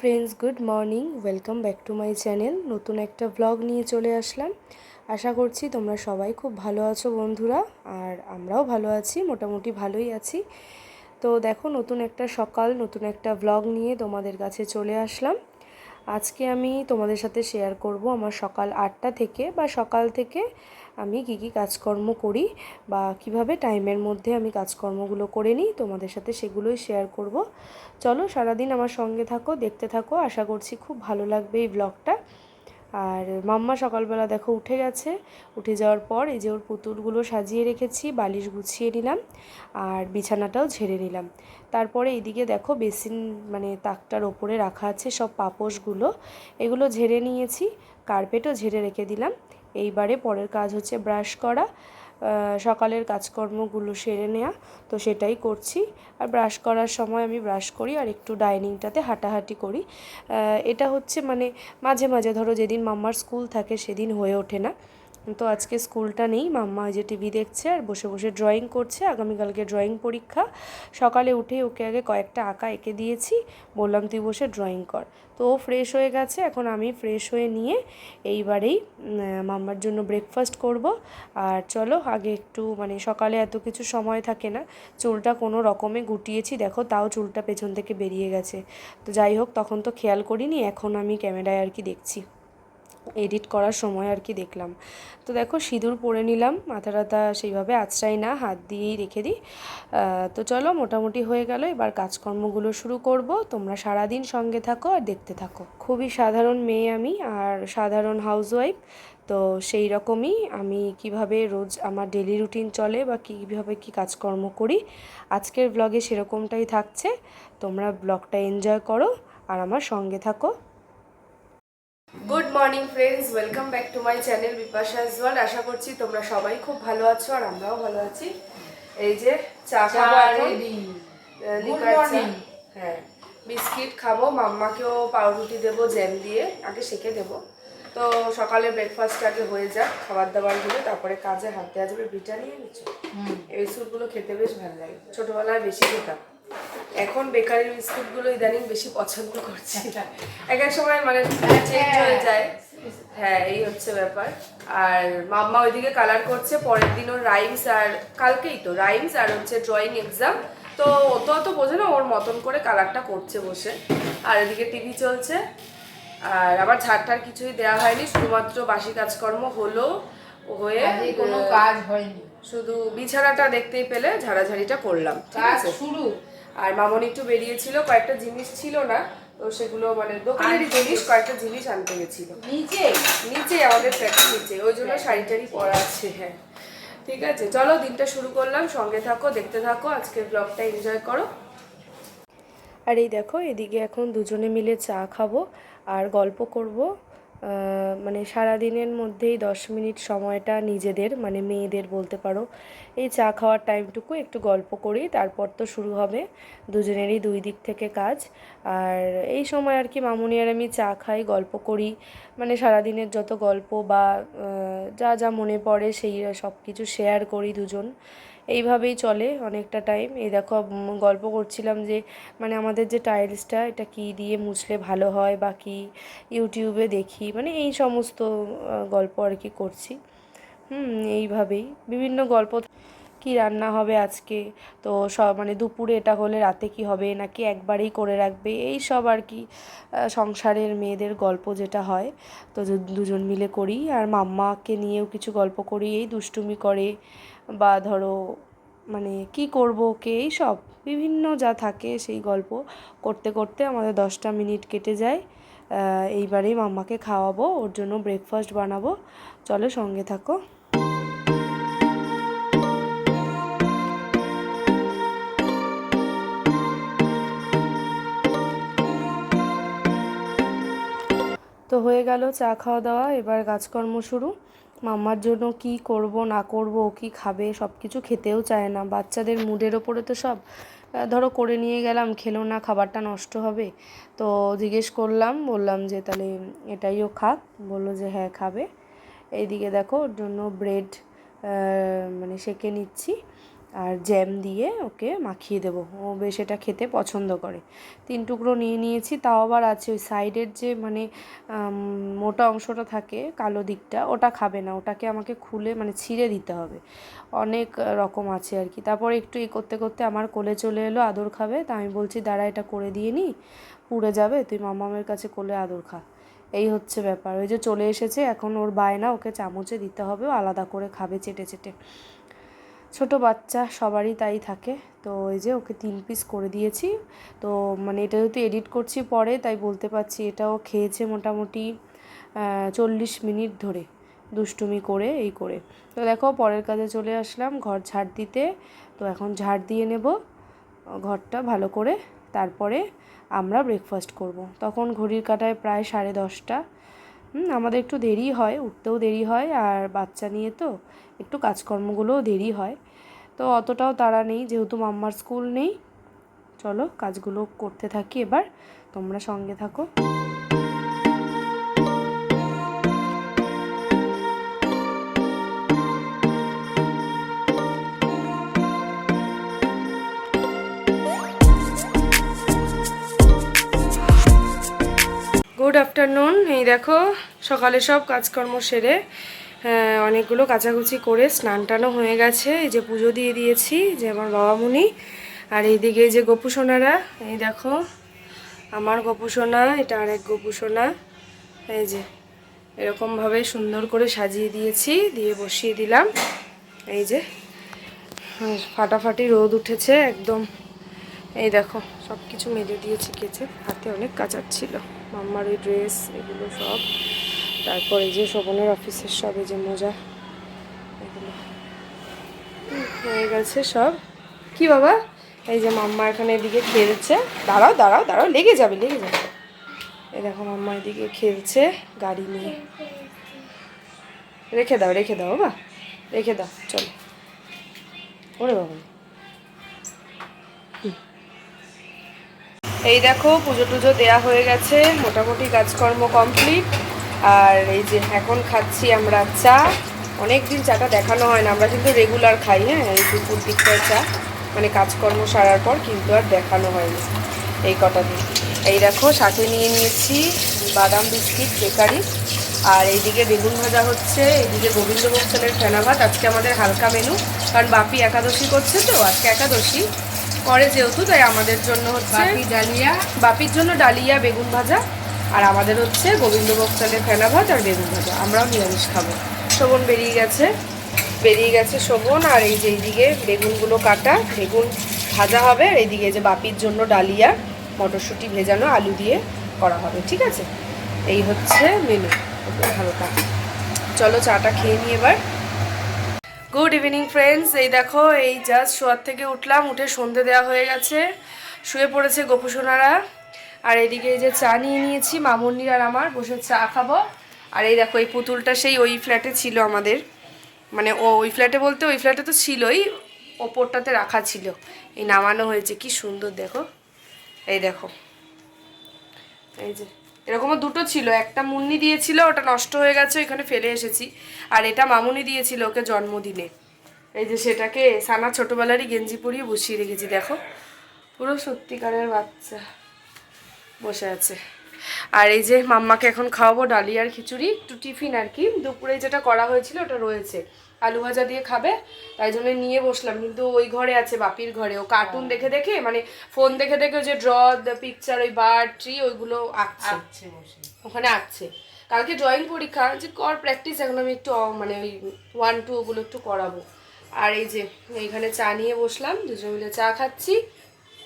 Friends good morning welcome back to my channel নতুন একটা blog নিয়ে চলে আসলাম। আশা করছি তোমরা সবাই খুব ভালো আছো বন্ধুরা, আর আমরাও ভালো আছি, মোটামুটি ভালোই আছি। তো দেখো, নতুন একটা সকাল, নতুন একটা ব্লগ নিয়ে তোমাদের কাছে চলে আসলাম। আজকে আমি তোমাদের সাথে শেয়ার করব আমার সকাল আটটা থেকে বা সকাল থেকে আমি কী কী কাজকর্ম করি বা কীভাবে টাইমের মধ্যে আমি কাজকর্মগুলো করে নিই, তোমাদের সাথে সেগুলোই শেয়ার করব। চলো সারাদিন আমার সঙ্গে থাকো, দেখতে থাকো। আশা করছি খুব ভালো লাগবে এই ব্লগটা আর মাম্মা সকালবেলা দেখো উঠে গেছে। উঠে যাওয়ার পর এই যে ওর পুতুলগুলো সাজিয়ে রেখেছি, বালিশ গুছিয়ে নিলাম আর বিছানাটাও ঝেড়ে নিলাম। তারপরে এইদিকে দেখো বেসিন মানে তাকটার ওপরে রাখা আছে সব পাপোশগুলো। এগুলো ঝেড়ে নিয়েছি, কার্পেটও ঝেড়ে রেখে দিলাম। এইবারে পরের কাজ হচ্ছে ব্রাশ করা। সকালের কাজকর্মগুলো সেরে নেওয়া তো সেটাই করছি। আর ব্রাশ করার সময় আমি ব্রাশ করি আর একটু ডাইনিংটাতে হাঁটাহাঁটি করি। এটা হচ্ছে মানে মাঝে মাঝে ধরো যেদিন মাম্মার স্কুল থাকে সেদিন হয়ে ওঠে না। তো আজকে স্কুলটা নেই, মাম্মা যে টিভি দেখছে আর বসে বসে ড্রয়িং করছে, আগামীকালকে ড্রয়িং পরীক্ষা। সকালে উঠে ওকে আগে কয়েকটা আঁকা এঁকে দিয়েছি, বললাম তুই বসে ড্রয়িং কর। তো ও ফ্রেশ হয়ে গেছে, এখন আমি ফ্রেশ হয়ে নিয়ে এইবারেই মাম্মার জন্য ব্রেকফাস্ট করব। আর চলো আগে একটু মানে সকালে এত কিছু সময় থাকে না, চুলটা কোনো রকমে গুটিয়েছি, দেখো তাও চুলটা পেছন থেকে বেরিয়ে গেছে। তো যাই হোক, তখন তো খেয়াল করিনি, এখন আমি ক্যামেরায় আর কি দেখছি। এডিট করার সময় আর কি দেখলাম। তো দেখো সিঁদুর পরে নিলাম, মাথা টাথা সেইভাবে আঁচড়াই না, হাত দিয়েই রেখে দিই। তো চলো মোটামুটি হয়ে গেল, এবার কাজকর্মগুলো শুরু করব। তোমরা সারাদিন সঙ্গে থাকো আর দেখতে থাকো। খুবই সাধারণ মেয়ে আমি আর সাধারণ হাউসওয়াইফ তো সেই রকমই আমি কীভাবে রোজ আমার ডেলি রুটিন চলে বা কীভাবে কী কাজকর্ম করি, আজকের ব্লগে সেরকমটাই থাকছে। তোমরা ব্লগটা এনজয় করো আর আমার সঙ্গে থাকো। Good morning friends welcome back to my channel Bipasha world আশা করছি তোমরা সবাই খুব ভালো আছো আর আমরাও ভালো আছি। এই যে চা খাব হ্যাঁ বিস্কিট খাব মাম্মাকেও পাউরুটি দেবো জ্যাম দিয়ে আগে শেখে দেবো। তো সকালে ব্রেকফাস্ট আগে হয়ে যাক খাবার দাবার দাবারগুলো তারপরে কাজে হাত দেওয়া যাবে বিটা নিয়ে নিচ্ছ এই বিস্কুটগুলো খেতে বেশ ভালো লাগে। ছোটোবেলায় বেশি খেতাম। এখন বেকারি বিস্কুটগুলো ইদানিং বেশি পছন্দ করছি। এক এক সময় মানে চেঞ্জ হয়ে যায়। হ্যাঁ এই হচ্ছে ব্যাপার। আর মাম্মা ওইদিকে কালার করছে পরের দিন ওর রাইমস আর কালকেই তো রাইমস আর হচ্ছে ড্রয়িং এক্সাম তো অত অত বোঝে না ওর মতন করে কালারটা করছে বসে। আর এদিকে টিভি চলছে। আর আবার ঝাড়টার কিছুই দেওয়া হয়নি শুধুমাত্র বাসি কাজকর্ম হলো হয়ে কোনো কাজ হয়নি। শুধু বিছানাটা দেখতেই পেলে ঝাড়াঝাড়িটা করলাম ঠিক আছে? শুরু। আর মামনি একটু বেরিয়েছিল কয়েকটা জিনিস ছিল না তো সেগুলো মানে দোকানেরই জিনিস কয়েকটা জিনিস আনতে গেছিল। নিচে? নিচে আমাদের ফ্ল্যাটের নিচে ওই জন্য শাড়ি টাড়ি পরা আছে হ্যাঁ। ঠিক আছে চলো দিনটা শুরু করলাম সঙ্গে থাকো দেখতে থাকো আজকের ব্লগটা এনজয় করো। আর এই দেখো এদিকে এখন দুজনে মিলে চা খাব আর গল্প করব। মানে সারা দিনের মধ্যেই দশ মিনিট সময়টা নিজেদের মানে মেয়েদের বলতে পারো। এই চা খাওয়ার টাইমটুকু একটু গল্প করি, তারপর তো শুরু হবে দুজনেরই দুই দিক থেকে কাজ। আর এই সময় আর কি মামুনি আর আমি চা খাই, গল্প করি। মানে সারাদিনের যত গল্প বা যা যা মনে পড়ে সেই সব কিছু শেয়ার করি দুজন। এইভাবেই চলে অনেকটা টাইম এই দেখো গল্প করছিলাম যে মানে আমাদের যে টাইলসটা এটা কি দিয়ে মুছলে ভালো হয় বা কি? ইউটিউবে দেখি মানে এই সমস্ত গল্প আর কি করছি। হুম, এইভাবেই। বিভিন্ন গল্প কি রান্না হবে আজকে? তো সব মানে দুপুরে এটা হলে রাতে কি হবে? নাকি একবারেই করে রাখবে? এই সব আর কি সংসারের মেয়েদের গল্প যেটা হয়, তো দুজন মিলে করি। আর মাম্মাকে নিয়েও কিছু গল্প করি। এই দুষ্টুমি করে বা ধরো মানে কি করব, কে এই সব বিভিন্ন যা থাকে সেই গল্প করতে করতে আমাদের দশটা মিনিট কেটে যায়। এইবারেই মাম্মাকে খাওয়াবো, ওর জন্য ব্রেকফাস্ট বানাবো। চলো সঙ্গে থাকো। তো হয়ে গেল চা খাওয়া দাওয়া, এবার কাজকর্ম শুরু। মাম্মার জন্য কি করব, না করব কি খাবে সব কিছু খেতেও চায় না। বাচ্চাদের মুডের ওপরে তো সব ধরো করে নিয়ে গেলাম, খেলো না, খাবারটা নষ্ট হবে। তো জিজ্ঞেস করলাম, বললাম যে তাহলে এটাইও খাক। বলল যে হ্যাঁ খাবে। এইদিকে দেখো, ওর জন্য ব্রেড মানে সেঁকে নিচ্ছি। আর জ্যাম দিয়ে ওকে মাখিয়ে দেবো। ও বেশ এটা খেতে পছন্দ করে। তিন টুকরো নিয়ে নিয়েছি, তাও আবার আছে ওই সাইডের যে মানে মোটা অংশটা থাকে, কালো দিকটা, ওটা খাবে না। ওটাকে আমাকে খুলে মানে ছিঁড়ে দিতে হবে। অনেক রকম আছে আর কি। তারপরে একটু ই করতে করতে আমার কোলে চলে এলো, আদর খাবে। তা আমি বলছি, দাঁড়া, এটা করে দিয়ে নি, পুড়ে যাবে, তুই মামামের কাছে কোলে আদর খা। এই হচ্ছে ব্যাপার। ওই যে চলে এসেছে, এখন ওর বায়না ওকে চামচে দিতে হবে আলাদা করে খাবে চেটে চেটে। ছোট বাচ্চা সবারই তাই থাকে। তো ওই যে ওকে তিন পিস করে দিয়েছি। তো মানে এটা যেহেতু এডিট করছি পরে, তাই বলতে পারছি এটাও খেয়েছে মোটামুটি চল্লিশ মিনিট ধরে দুষ্টুমি করে, এই করে। তো দেখো পরের কাজে চলে আসলাম ঘর ঝাড় দিতে। তো এখন ঝাড় দিয়ে নেব ঘরটা ভালো করে। তারপরে আমরা ব্রেকফাস্ট করব। তখন ঘড়ির কাটায় প্রায় সাড়ে দশটা। আমাদের একটু দেরি হয়, উঠতেও দেরি হয়। আর বাচ্চা নিয়ে তো একটু কাজকর্মগুলোও দেরি হয়। তো অতটাও তারা নেই, যেহেতু মাম্মার স্কুল নেই। চলো কাজগুলো করতে থাকি এবার, তোমরা সঙ্গে থাকো। গুড আফটারনুন এই দেখো, সকালে সব কাজকর্ম সেরে অনেকগুলো কাচাকুচি করে স্নান টানও হয়ে গেছে। এই যে পুজো দিয়ে দিয়েছি, যে আমার বাবামণি আর এইদিকে এই যে গোপুসোনারা এই দেখো, আমার গোপুসোনা এটা আরেক গোপুসোনা এই যে, এরকমভাবে সুন্দর করে সাজিয়ে দিয়েছি, দিয়ে বসিয়ে দিলাম। এই যে ফাটাফাটি রোদ উঠেছে একদম। এই দেখো সব কিছু মেলে দিয়েছি কেচে হাতে অনেক কাচার ছিল। মাম্মার ওই ড্রেস এগুলো সব। তারপর যে শোভনের অফিসের সব এই যে মোজা, এগুলো। হয়ে গেছে সব। কি বাবা? এই যে মাম্মা এখানে এদিকে খেলছে। দাঁড়াও দাঁড়াও দাঁড়াও, লেগে যাবে লেগে যাবে। এই দেখো মাম্মা এদিকে খেলছে গাড়ি নিয়ে। রেখে দাও রেখে দাও, বাবা। রেখে দাও, চলো। ওরে বাবা। এই দেখো পুজো টুজো দেয়া হয়ে গেছে। মোটামুটি কাজকর্ম কমপ্লিট। আর এই যে এখন খাচ্ছি আমরা চা। অনেক দিন চাটা দেখানো হয় না আমরা কিন্তু রেগুলার খাই হ্যাঁ? এই দুপুর দিকটায় চা মানে কাজকর্ম সারার পর কিন্তু আর দেখানো হয়নি এই কটা দিন। এই দেখো সাথে নিয়ে নিয়েছি বাদাম বিস্কিট বেকারি। আর এইদিকে বেগুন ভাজা হচ্ছে এইদিকে গোবিন্দভোগ চালের ফেনা ভাত। আজকে আমাদের হালকা মেনু কারণ বাপি একাদশী করছে তো আজকে একাদশী। পরে যেহেতু তাই আমাদের জন্য হচ্ছে বাপি ডালিয়া। বাপির জন্য ডালিয়া বেগুন ভাজা আর আমাদের হচ্ছে গোবিন্দভোগ চালের ফেনা ভাত আর বেগুন ভাজা। আমরাও নিরামিষ খাব। শোভন বেরিয়ে গেছে। বেরিয়ে গেছে শোভন আর এই যে এইদিকে বেগুনগুলো কাটা, বেগুন ভাজা হবে আর এইদিকে যে বাপির জন্য ডালিয়া, মটরশুঁটি ভেজানো আলু দিয়ে করা হবে, ঠিক আছে? এই হচ্ছে মেনু হালকা চলো চাটা খেয়ে নিই এবার। গুড ইভিনিং ফ্রেন্ডস এই দেখো, এই জাস্ট শোয়ার থেকে উঠলাম, উঠে সন্ধে দেওয়া হয়ে গেছে। শুয়ে পড়েছে গোপুসোনারা। আর এদিকে এই যে চা নিয়ে নিয়েছি, মামুন্নির আর আমার, বসে চা খাব। আর এই দেখো, এই পুতুলটা সেই ওই ফ্ল্যাটে ছিল আমাদের। মানে ও ওই ফ্ল্যাটে বলতে ওই ফ্ল্যাটে তো ছিলই, ওপরটাতে রাখা ছিল। এই নামানো হয়েছে, কি সুন্দর দেখো। এই দেখো। এই যে, এরকমও দুটো ছিল, একটা মুন্নি দিয়েছিল, ওটা নষ্ট হয়ে গেছে এখানে ফেলে এসেছি। আর এটা মামুনি দিয়েছিল ওকে জন্মদিনে। এই যে সেটাকে সানা ছোটোবেলারই গেঞ্জি পরিয়ে বসিয়ে রেখেছি, দেখো। পুরো সত্যিকারের বাচ্চা। বসে আছে। আর এই যে মাম্মাকে এখন খাওয়াবো ডালিয়ার খিচুড়ি একটু টিফিন আর কি। দুপুরে যেটা করা হয়েছিল ওটা রয়েছে। আলু ভাজা দিয়ে খাবে তাই জন্য নিয়ে বসলাম। কিন্তু ওই ঘরে আছে বাপির ঘরে। ও কার্টুন দেখে দেখে মানে ফোন দেখে দেখে ওই যে ড্র দ্য পিকচার ওই বার্ড ট্রি ওইগুলো আঁকছে। বসে। ওখানে আঁকছে। কালকে ড্রয়িং পরীক্ষা যে কর প্র্যাকটিস এখন আমি একটু মানে ওই ওয়ান টু ওগুলো একটু করাবো। আর এই যে এইখানে চা নিয়ে বসলাম দুজন মিলে চা খাচ্ছি।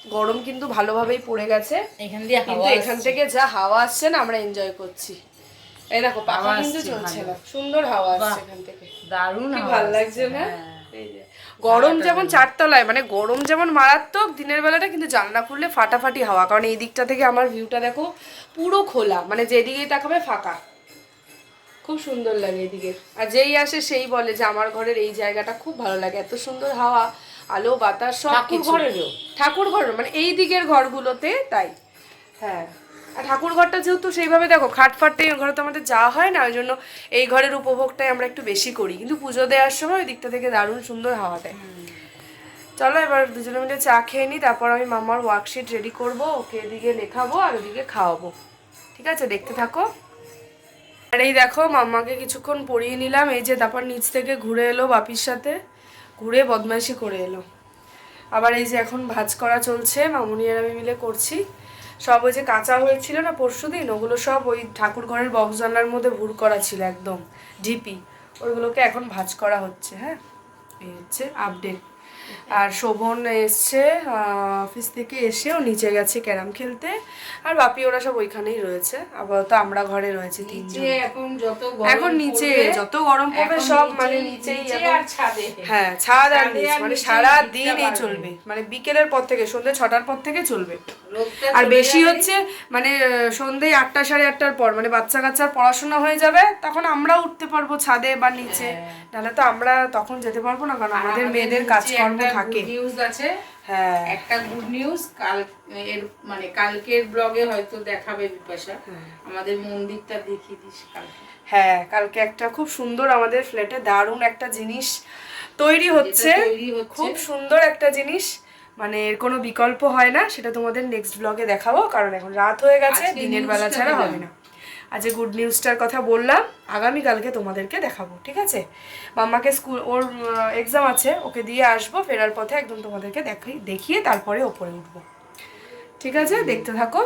গরম কিন্তু ভালোভাবেই পড়ে গেছে। এখান দিয়ে কিন্তু এখান থেকে যা হাওয়া আসছে না আমরা এনজয় করছি। এই দেখো পাখা কিন্তু চলছে না। সুন্দর হাওয়া আসছে এখান থেকে। দারুণ কি ভালো লাগছে না? হ্যাঁ। গরম যেমন চারতলায় মানে গরম যেমন মারাত্মক দিনের বেলাটা কিন্তু জানলা খুললে ফাটাফাটি হাওয়া। কারণ এই দিকটা থেকে আমার ভিউটা দেখো পুরো খোলা মানে যেদিকেই তাকাবে ফাঁকা। খুব সুন্দর লাগে এদিকে। আর যেই আসে সেই বলে যে আমার ঘরের এই জায়গাটা খুব ভালো লাগে। এত সুন্দর হাওয়া আলো বাতাস সব কিছু? ঠাকুর ঘর মানে এই দিকের ঘরগুলোতে তাই। হ্যাঁ। আর ঠাকুর ঘরটা যেহেতু সেইভাবে দেখো খাট ফাটে ঘরে তো আমাদের যাওয়া হয় না ওই জন্য এই ঘরের উপভোগটাই আমরা একটু বেশি করি। কিন্তু পুজো দেওয়ার সময় ওই দিকটা থেকে দারুণ সুন্দর হাওয়া দেয়। চলো এবার দুজনে মিলে চা খেয়ে নিই তারপর আমি মামার ওয়ার্কশিট রেডি করব ওকে এদিকে লেখাবো আর ওদিকে খাওয়াবো। ঠিক আছে? দেখতে থাকো। আর এই দেখো মাম্মাকে কিছুক্ষণ পড়িয়ে নিলাম এই যে তারপর নিচ থেকে ঘুরে এলো বাপির সাথে। ঘুরে বদমাইশি করে এলো। আবার এই যে এখন ভাজ করা চলছে, মামুনি আর আমি মিলে করছি। সব ওই যে কাঁচা হয়েছিল না পরশু দিন, ওগুলো সব ওই ঠাকুর ঘরের বক্স জানলার মধ্যে ভুর করা ছিল একদম ঢিপি ওইগুলোকে এখন ভাজ করা হচ্ছে হ্যাঁ? এই হচ্ছে আপডেট আর শোভন এসছে অফিস থেকে এসেও নিচে গেছে ক্যারাম খেলতে। আর বাপি ওরা সব ওইখানেই রয়েছে। আপাতত আমরা ঘরে রয়েছে তিনজন। এখন যত এখন নিচে যত গরম পড়বে সব মানে নিচেই নিচে আর ছাদে। হ্যাঁ ছাদ আর নিচ মানে সারা দিন এই চলবে। মানে বিকেলের পর থেকে সন্ধ্যে ছটার পর থেকে চলবে। আর বেশি হচ্ছে মানে সন্ধ্যে আটটা সাড়ে আটটার পর মানে বাচ্চা কাচ্চার পড়াশোনা হয়ে যাবে তখন আমরাও উঠতে পারব ছাদে বা নিচে। নাহলে তো আমরা তখন যেতে পারব না কারণ আমাদের মেয়েদের কাজকর্ম থাকে। news আছে। হ্যাঁ। একটা গুড নিউজ কাল এর মানে কালকের ব্লগে হয়তো দেখাবে বিপাশা। আমাদের মন্দিরটা দেখিয়ে দিস কালকে। হ্যাঁ কালকে একটা খুব সুন্দর আমাদের ফ্ল্যাটে দারুণ একটা জিনিস তৈরি হচ্ছে। খুব সুন্দর একটা জিনিস। মানে এর কোনো বিকল্প হয় না সেটা তোমাদের নেক্সট ব্লগে দেখাবো কারণ এখন রাত হয়ে গেছে দিনের বেলা ছাড়া হবে না। আজ গুড নিউজটার কথা বললাম আগামীকালকে তোমাদেরকে দেখাবো ঠিক আছে? মাম্মাকে স্কুল ওর এক্সাম আছে ওকে দিয়ে আসব ফেরার পথে একদম তোমাদেরকে দেখাই দেখিয়ে তারপরে ওপরে উঠবো। ঠিক আছে? দেখতে থাকো।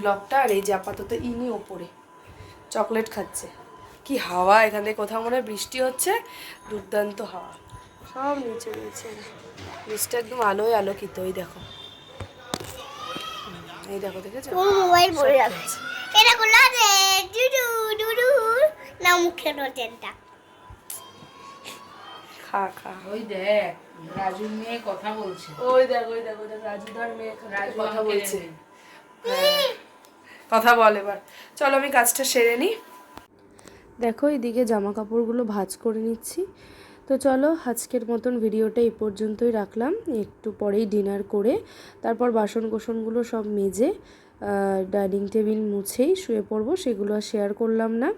ব্লগটা আর এই যে আপাতত ইনি ওপরে। চকলেট খাচ্ছে। কি হাওয়া এখান থেকে কোথাও মনে বৃষ্টি হচ্ছে দুর্দান্ত হাওয়া। সব নিচে রয়েছে। নিচটা একদম আলোয় আলোকিত এই দেখো। এই দেখো দেখেছ? মোবাইল পড়ে যাচ্ছে এটা ডুডু ডুডু না মুখে রোটেনটা খা খা ওই দেখ রাজুর মেয়ে কথা বলছে ওই দেখো ওই দেখো ওই দেখো রাজুদার মেয়ে এখান থেকে রাজু কথা বলছে। কথা বল এবার চলো আমি কাজটা সেরে নিই দেখো এদিকে জামা কাপড়গুলো ভাজ করে নিচ্ছি। তো চলো আজকের মতন ভিডিওটা এই পর্যন্তই রাখলাম। একটু পরেই ডিনার করে তারপর বাসন কোসনগুলো সব মেজে ডাইনিং টেবিল মুছেই শুয়ে পড়ব, সেগুলো আর শেয়ার করলাম না।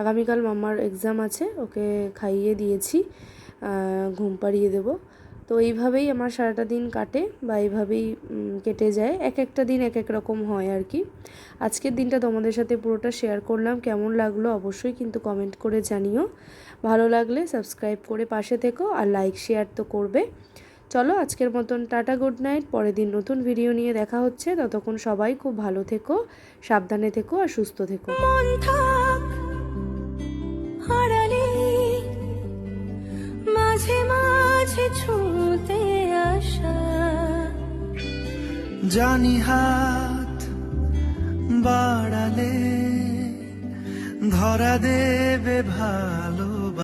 আগামীকাল মামার এক্সাম আছে, ওকে খাইয়ে দিয়েছি ঘুম পাড়িয়ে দেবো। তো এইভাবেই আমার সারাটা দিন কাটে বা এইভাবেই কেটে যায়। এক একটা দিন এক এক রকম হয় আর কি। আজকের দিনটা তোমাদের সাথে পুরোটা শেয়ার করলাম। কেমন লাগল অবশ্যই কিন্তু কমেন্ট করে জানিও। ভালো লাগলে সাবস্ক্রাইব করে পাশে থেকো আর লাইক শেয়ার তো করবে। চলো আজকের মতন টাটা গুড নাইট। পরের দিন নতুন ভিডিও নিয়ে দেখা হচ্ছে। ততক্ষণ সবাই খুব ভালো থেকো সাবধানে থেকো আর সুস্থ থেকো। মাঝে মাঝে ছুঁতে আসা। জানি হাত বাড়ালে ধরা দেবে ভালো।